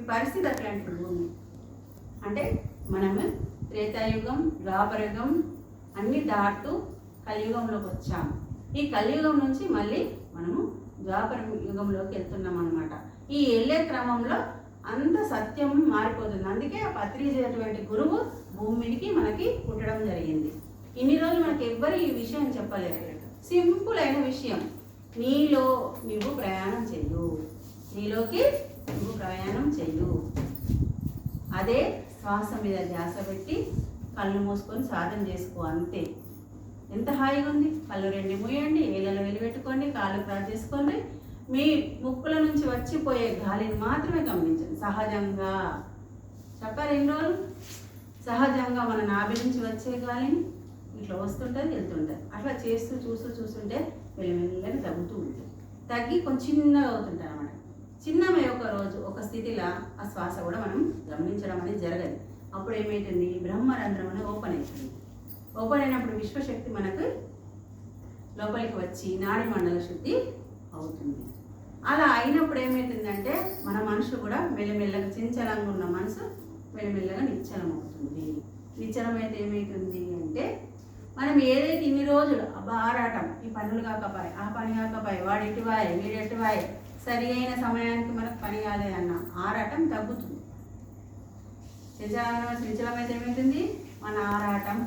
ఈ పరిస్థితి అట్లాంటి భూమి. అంటే మనము త్రేతాయుగం ద్వాపరయుగం అన్ని దాటుతూ కలియుగంలోకి వచ్చాము. ఈ కలియుగం నుంచి మళ్ళీ మనము ద్వాపర యుగంలోకి వెళ్తున్నాం అనమాట ఈ వెళ్ళే క్రమంలో అంత సత్యం మారిపోతుంది. అందుకే ఆ పత్రిజటువంటి గురువు భూమికి మనకి పుట్టడం జరిగింది. ఇన్ని రోజులు మనకి ఎవ్వరు ఈ విషయం చెప్పలేరు సింపుల్ అయిన విషయం. నీలో నువ్వు ప్రయాణం చెయ్యు. నీలోకి చెయ్యు అదే శ్వాస మీద ధ్యాస పెట్టి కళ్ళు మూసుకొని సాధన చేసుకో అంతే. ఎంత హాయిగా ఉంది? కళ్ళు రెండు మూయండి ఏళ్ళలో వెలిపెట్టుకోండి కాళ్ళు క్రాస్ చేసుకోండి. మీ ముక్కుల నుంచి వచ్చిపోయే గాలిని మాత్రమే గమనించండి. సహజంగా చెప్పారు ఎన్ని రోజులు? సహజంగా మన నాభి నుంచి వచ్చే గాలిని ఇట్లా వస్తుంటుంది వెళ్తుంటుంది. అట్లా చేస్తూ చూస్తూ చూస్తుంటే మెల్లమెల్లగా తగ్గుతూ ఉంటుంది. తగ్గి కొంచెం చిన్నగా అవుతుంటారు అన్నమాట చిన్నమే ఒక రోజు ఒక స్థితిలో ఆ శ్వాస కూడా మనం గమనించడం అనేది జరగదు. అప్పుడు ఏమైతుంది? బ్రహ్మరంధ్రం అనేది ఓపెన్ అవుతుంది ఓపెన్ అయినప్పుడు విశ్వశక్తి మనకు లోపలికి వచ్చి నాడి మండల శుద్ధి అవుతుంది. అలా అయినప్పుడు ఏమవుతుందంటే మన మనసు కూడా మెల్లమెల్లగా చంచలంగా ఉన్న మనసు మెల్లమెల్లగా నిశ్చలం అవుతుంది నిశ్చలమైతే ఏమవుతుంది అంటే మనం ఏదైతే ఇన్ని రోజులు అబ్బా ఆరాటం ఈ పనులు కాకపాయి ఆ పని కాకపాయి వాడు ఎటువాయి వీడు ఎటువాయి సరి అయిన సమయానికి మనకు పని కాలేదన్న ఆరాటం తగ్గుతుంది. చంచలం చంచలమైతే ఏమవుతుంది మన ఆరాటం